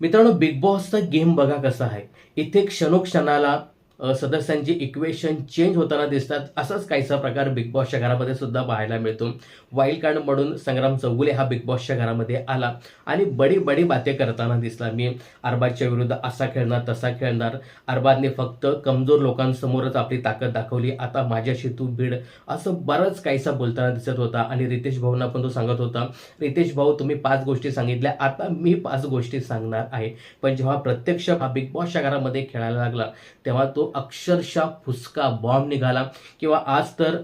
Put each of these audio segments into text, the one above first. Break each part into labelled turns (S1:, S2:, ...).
S1: मित्रांनो big बॉसचा game बघा कसा आहे. इथे क्षणोक्षणाला सदस्यांची इक्वेशन चेंज होताना दिसतात. असाच काहीसा प्रकार बिग बॉसच्या घरामध्ये सुद्धा पाहायला मिळतो. वाईल्ड कार्ड म्हणून संग्राम चौगुले हा बिग बॉसच्या घरामध्ये आला. आणि बडी बडी बाते करताना दिसला. मी अरबाजच्या विरुद्ध असा खेळणार तसा खेळणार. अरबाजने फक्त कमजोर लोकांसमोरच आपली ताकद दाखवली. आता माझ्याशी तू भीड. असं बरंच काहीसा बोलताना दिसत होता. आणि रितेश भाऊंना पण तो सांगत होता. रितेश भाऊ तुम्ही पाच गोष्टी सांगितल्या. आता मी पाच गोष्टी सांगणार आहे. पण जेव्हा प्रत्यक्ष हा बिग बॉसच्या घरामध्ये खेळायला लागला तेव्हा तो अक्षरशः फुसका बॉम्ब निघाला. किंवा आज तर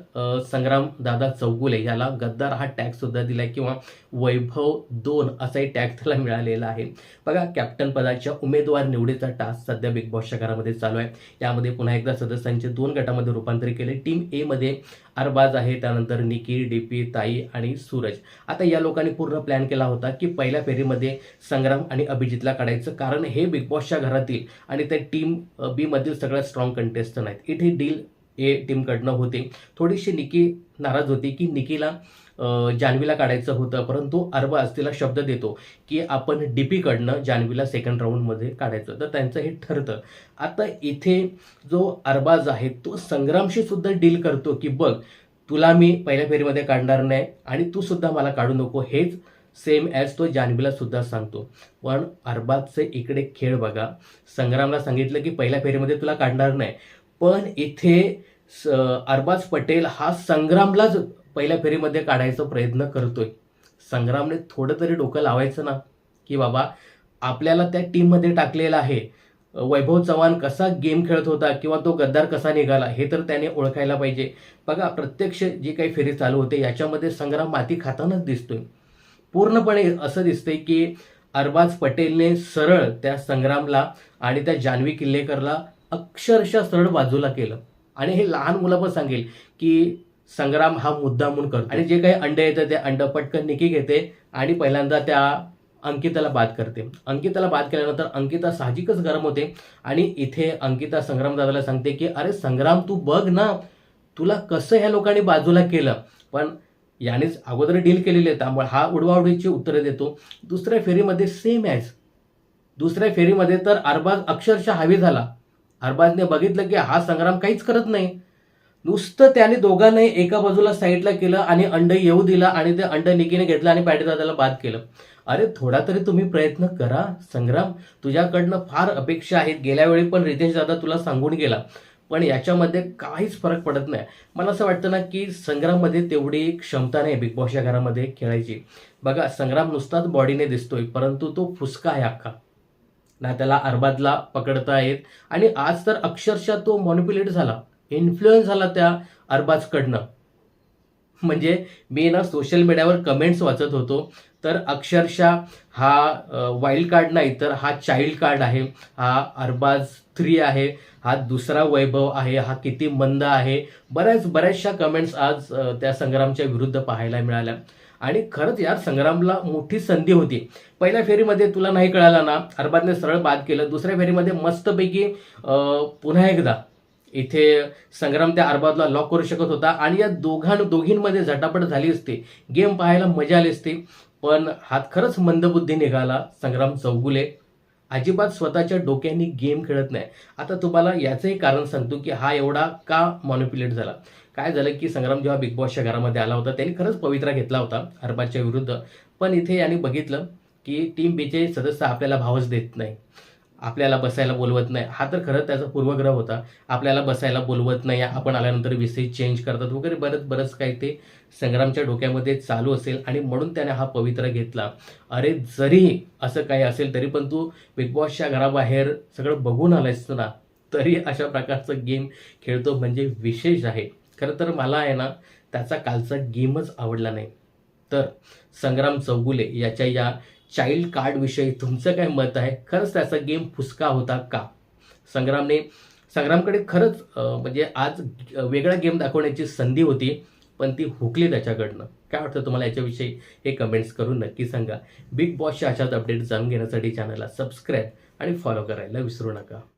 S1: संग्राम दादा चौगुले याला गद्दार हा टॅग सुद्धा दिलाय किंवा वैभव दोन असाही टॅग त्याला मिळालेला आहे. बघा कॅप्टन पदाच्या उमेदवार निवडीचा टास्क सध्या बिग बॉसच्या घरामध्ये चालू आहे. यामध्ये पुन्हा एकदा सदस्यांचे दोन गटामध्ये रूपांतर केले. टीम ए मध्ये अरबाज आहे त्यानंतर निकी डीपी ताई आणि सूरज. आता या लोकांनी पूर्ण प्लॅन केला होता की पहिल्या फेरीमध्ये संग्राम आणि अभिजितला काढायचं कारण हे बिग बॉसच्या घरातील आणि त्या टीम बीमधील सगळ्यात स्ट्रॉंग कंटेस्टंट आहेत. इथे डील हे टीमकडनं होते. थोडीशी निकी नाराज होती की निकीला जान्हवीला काढायचं होतं परंतु अरबाज तिला शब्द देतो की आपण डी पीकडनं जान्हवीला सेकंड राऊंडमध्ये काढायचं. तर त्यांचं हे ठरतं. आता इथे जो अरबाज आहे तो संग्रामशी सुद्धा डील करतो की बघ तुला मी पहिल्या फेरीमध्ये काढणार नाही आणि तू सुद्धा मला काढू नको. हेच सेम ॲज तो जान्हवीला सुद्धा सांगतो. पण अरबाजचे इकडे खेळ बघा. संग्रामला सांगितलं की पहिल्या फेरीमध्ये तुला काढणार नाही. पण इथे स अरबाज पटेल हा संग्रामलाच पहिल्या फेरीमध्ये काढायचा प्रयत्न करतोय. संग्रामने थोडं तरी डोकं लावायचं ना की बाबा आपल्याला त्या टीममध्ये टाकलेलं आहे. वैभव चव्हाण कसा गेम खेळत होता किंवा तो गद्दार कसा निघाला हे तर त्याने ओळखायला पाहिजे. बघा प्रत्यक्ष जी काही फेरी चालू होते याच्यामध्ये संग्राम माती खातानाच दिसतोय. पूर्णपणे असं दिसतंय की अरबाज पटेलने सरळ त्या संग्रामला आणि त्या जान्हवी किल्लेकरला अक्षरशः सरळ बाजूला केलं. आणि हे लहान मुलं पण सांगेल की संग्राम हा मुद्दा म्हणून करतो आणि जे काही अंडे येतं ते अंड पटकन निकी घेते आणि पहिल्यांदा त्या अंकिताला बाद करते. अंकिताला बाद केल्यानंतर अंकिता साहजिकच गरम होते आणि इथे अंकिता संग्राम दादाला सांगते की अरे संग्राम तू बघ ना तुला कसं ह्या लोकांनी बाजूला केलं. पण यानेच अगोदर डील केलेली आहे. त्यामुळे हा उडवाउडीची उत्तरे देतो. दुसऱ्या फेरीमध्ये सेम ॲज दुसऱ्या फेरीमध्ये तर अरबाज अक्षरशः हवी झाला. हरबाजने बघितलं की हा संग्राम काहीच करत नाही. नुसतं त्याने दोघांनाही एका बाजूला साईडला केलं आणि अंड येऊ दिला आणि ते अंड निकीने घेतलं आणि दादाला बाद केलं. अरे थोडा तरी तुम्ही प्रयत्न करा संग्राम. तुझ्याकडनं फार अपेक्षा आहेत. गेल्या वेळी पण रितेश दादा तुला सांगून गेला. पण याच्यामध्ये काहीच फरक पडत नाही. मला असं वाटतं ना की संग्राममध्ये तेवढी क्षमता नाही बिग बॉसच्या घरामध्ये खेळायची. बघा संग्राम नुसताच बॉडीने दिसतोय परंतु तो फुसका आहे अख्खा. ना त्याला अरबाजला पकडता येत. आणि आज तर अक्षरशः तो मॉनिप्युलेट झाला. इन्फ्लुएन्स झाला त्या अरबाजकडनं. म्हणजे मी ना सोशल मीडियावर कमेंट्स वाचत होतो. तर अक्षरशः हा वाईल्ड कार्ड नाही तर हा चाइल्ड कार्ड आहे. हा अरबाज थ्री आहे. हा दुसरा वैभव आहे. हा किती मंद आहे. बऱ्याच बऱ्याचशा कमेंट्स आज त्या संग्रामच्या विरुद्ध पाहायला मिळाल्या. आणि खरंच यार संग्रामला मोठी संधी होती. पहिल्या फेरीमध्ये तुला नाही कळाला ना अरबाजने सरळ बाद केलं. दुसऱ्या फेरीमध्ये मस्तपैकी पुन्हा एकदा इथे संग्राम त्या अरबाजला लॉक करू शकत होता. आणि या दोघां दोघींमध्ये झटापट झाली असती. गेम पाहायला मजा आली असती. पण हात खरंच मंदबुद्धी निघाला संग्राम चौगुले. अजिबात स्वतःच्या डोक्याने गेम खेळत नाही. आता तुम्हाला याचंही कारण सांगतो की हा एवढा का मॉनिप्युलेट झाला? काय झालं की संग्राम जेव्हा बिग बॉसच्या घरामध्ये आला होता त्यांनी खरंच पवित्रा घेतला होता हरबाजच्या विरुद्ध. पण इथे यांनी बघितलं की टीम बीचे सदस्य आपल्याला भावच देत नाही. आपल्याला बसायला बोलवत नाही. हा तर खरंच त्याचा पूर्वग्रह होता. आपल्याला बसायला बोलवत नाही. आपण आल्यानंतर विषय चेंज करतात वगैरे बरंच बरंच काही ते संग्रामच्या डोक्यामध्ये चालू असेल आणि म्हणून त्याने हा पवित्रा घेतला. अरे जरी असं काही असेल तरी पण तू बिग बॉसच्या घराबाहेर सगळं बघून आलायस ना तरी अशा प्रकारचं गेम खेळतो म्हणजे विशेष आहे. खरं तर मला आहे ना त्याचा कालचा गेमच आवडला नाही. तर संग्राम चौगुले याच्या या चाइल्ड कार्डविषयी तुमचं काय मत आहे? खरंच त्याचा गेम फुसका होता का? संग्रामने संग्रामकडे खरंच म्हणजे आज वेगळा गेम दाखवण्याची संधी होती पण ती हुकली त्याच्याकडनं. काय वाटतं तुम्हाला याच्याविषयी? हे कमेंट्स करून नक्की सांगा. बिग बॉसच्या अशाच अपडेट जाणून घेण्यासाठी चॅनलला सबस्क्राईब आणि फॉलो करायला विसरू नका.